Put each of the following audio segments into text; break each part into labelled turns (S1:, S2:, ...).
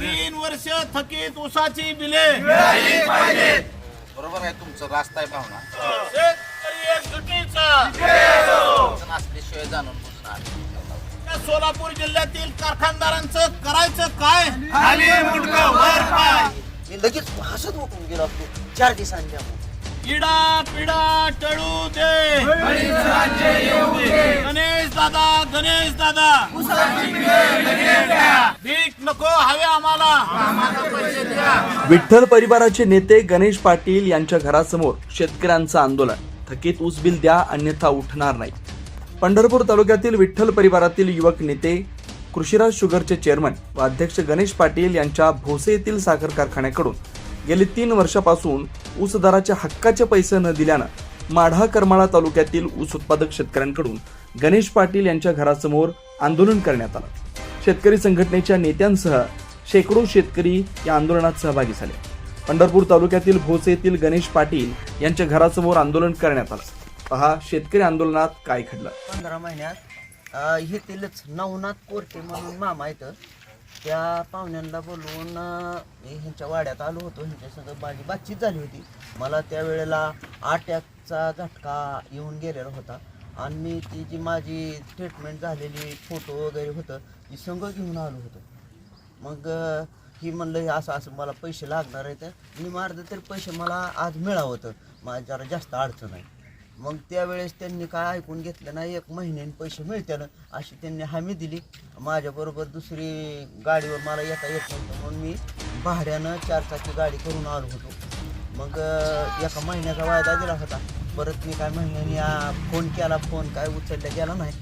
S1: तीन वर्ष थकीत ऊसाची बिले.
S2: बरोबर आहे तुमचं रास्ता आहे पाहुणा
S1: शेतकरी एकजुटीचा.
S2: अडचण असल्याशिवाय जाणून बुजून आम्ही ठेवला.
S1: या सोलापूर जिल्ह्यातील कारखानदारांचं करायचं काय? खाली मुंडकं वर पाय.
S3: मी लगेच हसत उठून गेलो असतो चार दिवसांच्या
S1: इडा पिडा टळू दे. गणेश दादा गणेश दादा. भीक नको हवे आम्हाला.
S4: विठ्ठल परिवाराचे नेते गणेश पाटील यांच्या घरासमोर शेतकऱ्यांचं आंदोलन. थकीत ऊस बिल द्या अन्यथा उठणार नाही. पंढरपूर तालुक्यातील विठ्ठल परिवारातील युवक नेते कृषीराज शुगरचे चेअरमन व अध्यक्ष गणेश पाटील यांच्या भोसे येथील साखर कारखान्याकडून गेली तीन वर्षापासून ऊस दराचे हक्काचे पैसे न दिल्यानं माढा करमाळा तालुक्यातील ऊस उत्पादक शेतकऱ्यांकडून गणेश पाटील यांच्या घरासमोर आंदोलन करण्यात आलं. शेतकरी संघटनेच्या नेत्यांसह शेकडो शेतकरी या आंदोलनात सहभागी झाले. पंढरपूर तालुक्यातील भोसे येथील गणेश पाटील यांच्या घरासमोर आंदोलन करण्यात आलं. पहा शेतकरी आंदोलनात काय घडलं.
S3: पंधरा महिन्यात येथीलच नवनाथ कोरटे म्हणून मामा आहेत त्या पाहुण्यांना बोलवून अं, मी ह्यांच्या वाड्यात आलो होतो. ह्यांच्यासंग माझी बातचीत झाली होती. मला त्यावेळेला अटॅकचा झटका येऊन गेलेला होता. आणि मी ती जी माझी ट्रीटमेंट झालेली फोटो वगैरे होतं ती संग घेऊन आलो होतो. मग अं, ही म्हणलं हे असं असं मला पैसे लागणार आहेत. मी मारलं तरी पैसे मला आज मिळावं होतं. माझ्या जरा जास्त अडचण आहे. मग त्यावेळेस त्यांनी काय ऐकून घेतलं नाही एक महिन्याने पैसे मिळतील अशी त्यांनी हमी दिली. माझ्याबरोबर दुसरी गाडीवर मला येता येत नव्हतं म्हणून मी भाड्यानं चारचाकी गाडी करून आलो होतो. मग एका महिन्याचा वायदा दिला होता. परत मी काय महिन्याने फोन केला फोन काय उचलला गेला नाही.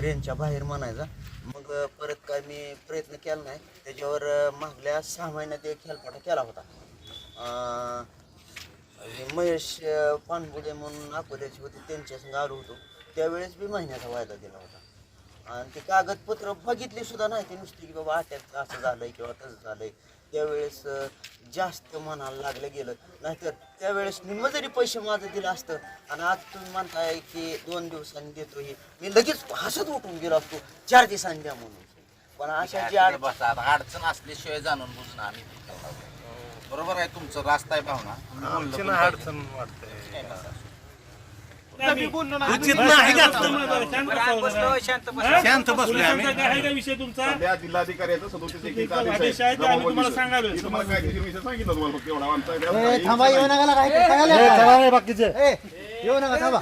S3: रेंजच्या बाहेर म्हणायचा. मग परत काय मी प्रयत्न केला नाही. त्याच्यावर मागल्या सहा महिन्यात एक हेलपाटा केला होता. हे महेश अं, पानबुडे म्हणून अकोल्याचे होते त्यांच्या संग आलो होतो. त्यावेळेस बी महिन्याचा वायदा दिला होता. आणि ते कागदपत्र बघितली सुद्धा नाही ते नुसती की बाबा अटॅक असं झालंय किंवा तसं झालंय. त्यावेळेस अं, जास्त म्हणायला लागलं गेलं. नाहीतर त्यावेळेस निम्म जरी पैसे माझं दिलं असतं आणि आज तुम्ही म्हणताय की दोन दिवसांनी देतो हे मी लगेच हसत उठून गेलो असतो चार दिवसांनी द्या म्हणून. पण अशा जी
S2: तिकडे
S3: अड-
S2: बसा अडचण असल्याशिवाय जाणून बुजून आम्ही. बरोबर आहे तुमचं रास्ता आहे पाहुणा तुम्ही बोललं पण पाहिजे. काय बसा.
S5: उचित नाही शांत बसलोय आम्ही.
S6: आहे का विषय तुमचा?
S7: त्या जिल्हाधिकाऱ्याचा सदोतीस एक
S6: एक आदेश आहे ते आम्ही तुम्हाला सांगावे.
S7: मी तुम्हाला काय किती सांगितलं तुम्हाला फक्त एवढा? आमचा
S8: थांबा येऊ नका काय
S5: बाकीचे.
S8: येऊ नका थांबा.